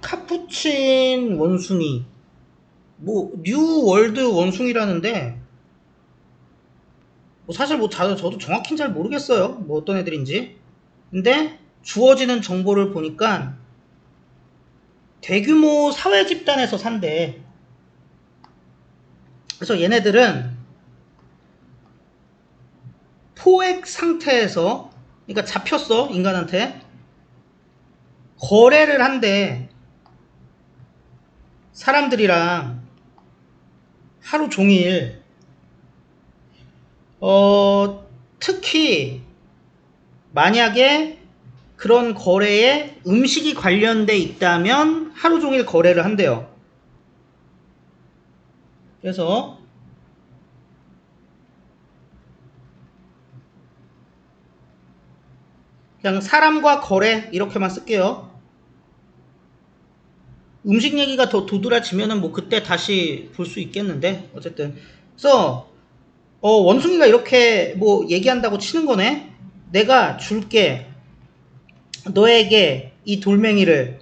카푸친 원숭이. 뭐 뉴월드 원숭이라는데 뭐 사실 뭐 자- 저도 정확히는 잘 모르겠어요. 뭐 어떤 애들인지. 근데 주어지는 정보를 보니까 대규모 사회 집단에서 산대. 그래서 얘네들은 포획 상태에서 그러니까 잡혔어 인간한테. 거래를 한대 사람들이랑 하루 종일 어 특히 만약에 그런 거래에 음식이 관련돼 있다면 하루 종일 거래를 한대요. 그래서 그냥 사람과 거래 이렇게만 쓸게요. 음식 얘기가 더 도드라지면은 뭐 그때 다시 볼 수 있겠는데? 어쨌든. 그래서 어 원숭이가 이렇게 뭐 얘기한다고 치는 거네. 내가 줄게. 너에게 이 돌멩이를.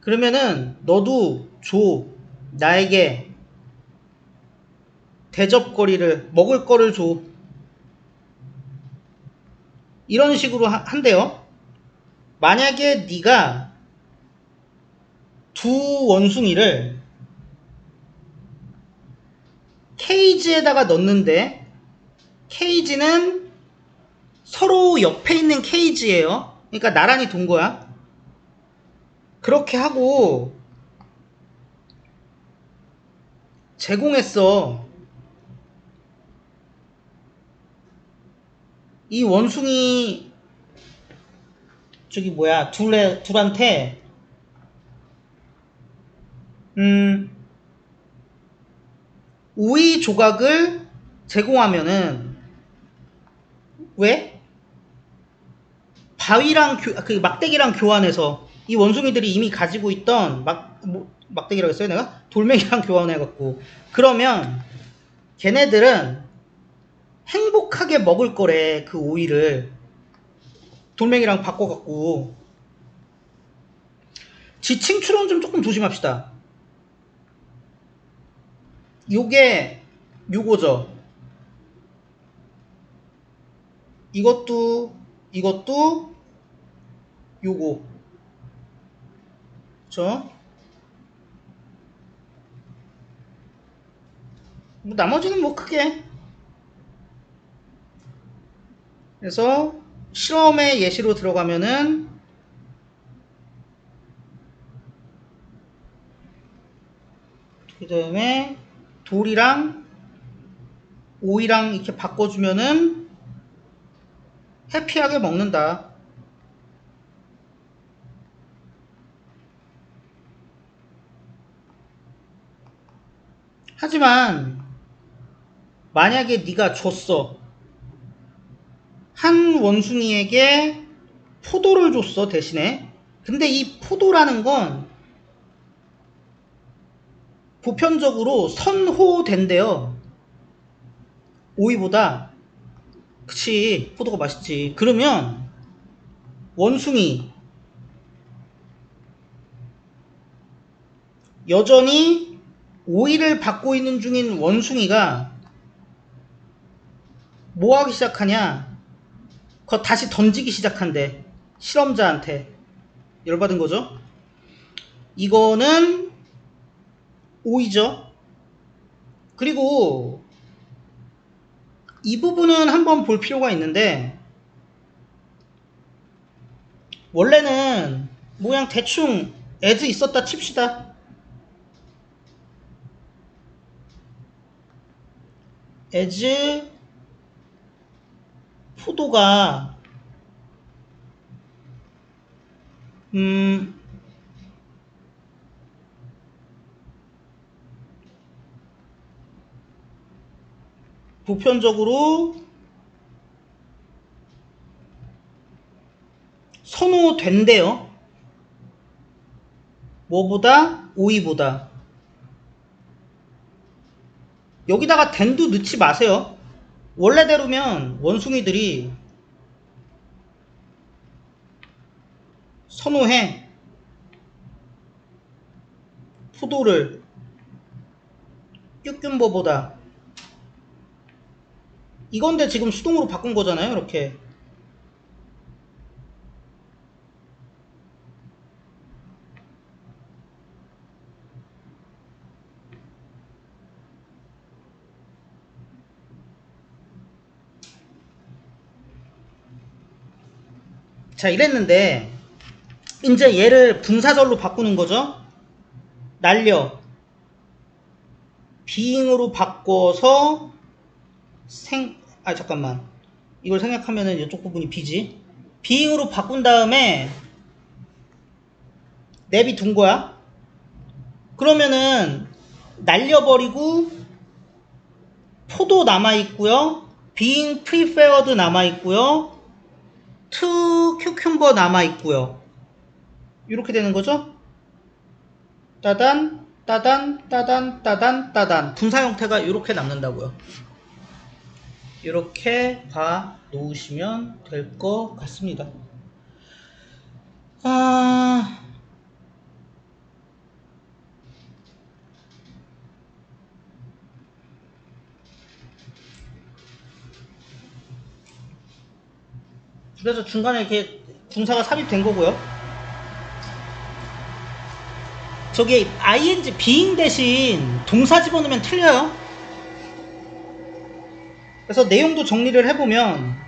그러면은 너도 줘. 나에게 대접거리를 먹을 거를 줘. 이런 식으로 하- 한대요. 만약에 네가 두 원숭이를 케이지에다가 넣는데 케이지는 서로 옆에 있는 케이지예요. 그러니까 나란히 둔 거야. 그렇게 하고 제공했어. 이 원숭이 저기 뭐야 둘에 둘한테 음. 우이 조각을 제공하면은 왜? 바위랑 교, 그 막대기랑 교환해서 이 원숭이들이 이미 가지고 있던 막 뭐, 막대기라고 했어요 내가? 돌멩이랑 교환해갖고. 그러면 걔네들은 행복하게 먹을 거래 그 오이를. 돌멩이랑 바꿔갖고. 지칭 추론 좀 조금 조심합시다 요게 요거죠. 이것도 이것도 요거. 그쵸? 뭐 나머지는 뭐 크게. 그래서 실험의 예시로 들어가면은 그 다음에 돌이랑 오이랑 이렇게 바꿔주면은 해피하게 먹는다. 하지만 만약에 네가 줬어. 한 원숭이에게 포도를 줬어 대신에. 근데 이 포도라는 건 보편적으로 선호된대요. 오이보다 그치 포도가 맛있지. 그러면 원숭이 여전히 오이를 받고 있는 중인 원숭이가 뭐 하기 시작하냐? 그거 다시 던지기 시작한대. 실험자한테. 열받은 거죠? 이거는 오이죠. 그리고 이 부분은 한번 볼 필요가 있는데 원래는 모양 대충 애즈 있었다 칩시다. 애즈 포도가 음 보편적으로 선호된대요. 뭐보다? 오이보다. 여기다가 댄도 넣지 마세요. 원래대로면 원숭이들이 선호해. 포도를 뀨뀨버보다 이건데 지금 수동으로 바꾼 거잖아요 이렇게. 자 이랬는데 이제 얘를 분사절로 바꾸는 거죠? 날려. 비잉으로 바꿔서 생, 아, 잠깐만. 이걸 생각하면은 이쪽 부분이 비지. 비잉으로 바꾼 다음에 랩이 둔 거야. 그러면은 날려버리고 포도 남아있고요. 비잉 프리페어드 남아있고요. 투 큐큐버 남아있고요. 이렇게 되는 거죠. 따단, 따단, 따단, 따단, 따단. 분사 형태가 이렇게 남는다고요. 이렇게 봐 놓으시면 될 것 같습니다. 아... 그래서 중간에 이렇게 분사가 삽입된 거고요. 저기 ing being 대신 동사 집어넣으면 틀려요. 그래서 내용도 정리를 해보면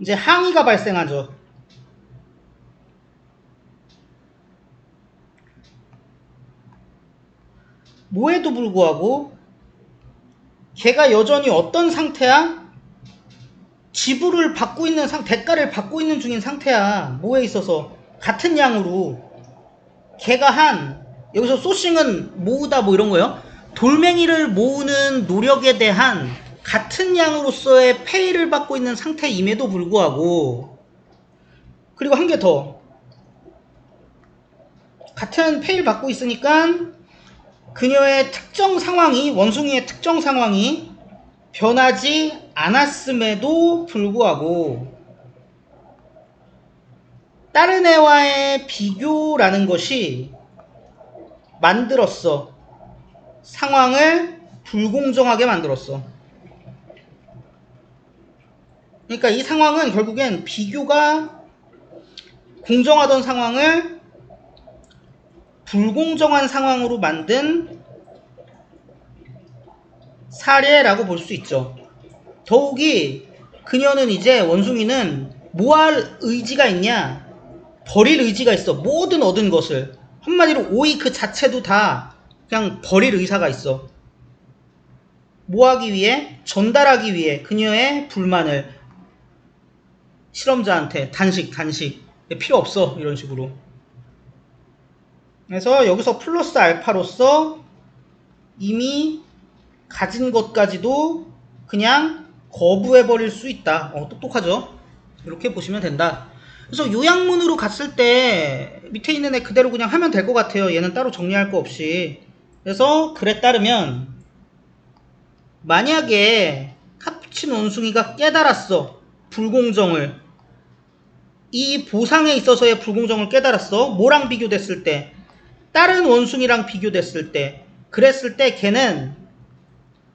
이제 항의가 발생하죠. 뭐에도 불구하고 걔가 여전히 어떤 상태야? 지불을 받고 있는 상 대가를 받고 있는 중인 상태야. 뭐에 있어서 같은 양으로 걔가 한 여기서 소싱은 모으다 뭐 이런 거요. 돌멩이를 모으는 노력에 대한 같은 양으로서의 페이를 받고 있는 상태임에도 불구하고 그리고 한 개 더 같은 페이를 받고 있으니까 그녀의 특정 상황이 원숭이의 특정 상황이 변하지 않았음에도 불구하고 다른 애와의 비교라는 것이 만들었어. 상황을 불공정하게 만들었어. 그러니까 이 상황은 결국엔 비교가 공정하던 상황을 불공정한 상황으로 만든 사례라고 볼 수 있죠. 더욱이 그녀는 이제 원숭이는 뭐 할 의지가 있냐? 버릴 의지가 있어. 모든 얻은 것을. 한마디로 오이 그 자체도 다 그냥 버릴 의사가 있어. 뭐 하기 위해? 전달하기 위해 그녀의 불만을 실험자한테 단식, 단식. 필요 없어. 이런 식으로. 그래서 여기서 플러스 알파로서 이미 가진 것까지도 그냥 거부해버릴 수 있다. 어, 똑똑하죠? 이렇게 보시면 된다. 그래서 요약문으로 갔을 때 밑에 있는 애 그대로 그냥 하면 될 것 같아요. 얘는 따로 정리할 거 없이. 그래서 글에 따르면 만약에 카푸친 원숭이가 깨달았어. 불공정을. 이 보상에 있어서의 불공정을 깨달았어. 뭐랑 비교됐을 때? 다른 원숭이랑 비교됐을 때. 그랬을 때 걔는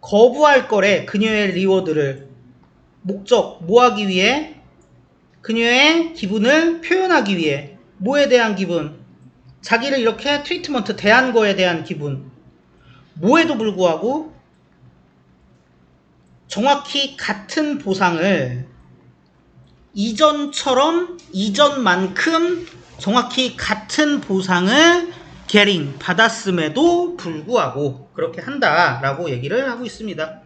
거부할 거래. 그녀의 리워드를. 목적, 뭐 하기 위해? 그녀의 기분을 표현하기 위해. 뭐에 대한 기분? 자기를 이렇게 트리트먼트 대한 거에 대한 기분. 뭐에도 불구하고 정확히 같은 보상을 이전처럼 이전만큼 정확히 같은 보상을 getting 받았음에도 불구하고 그렇게 한다라고 얘기를 하고 있습니다.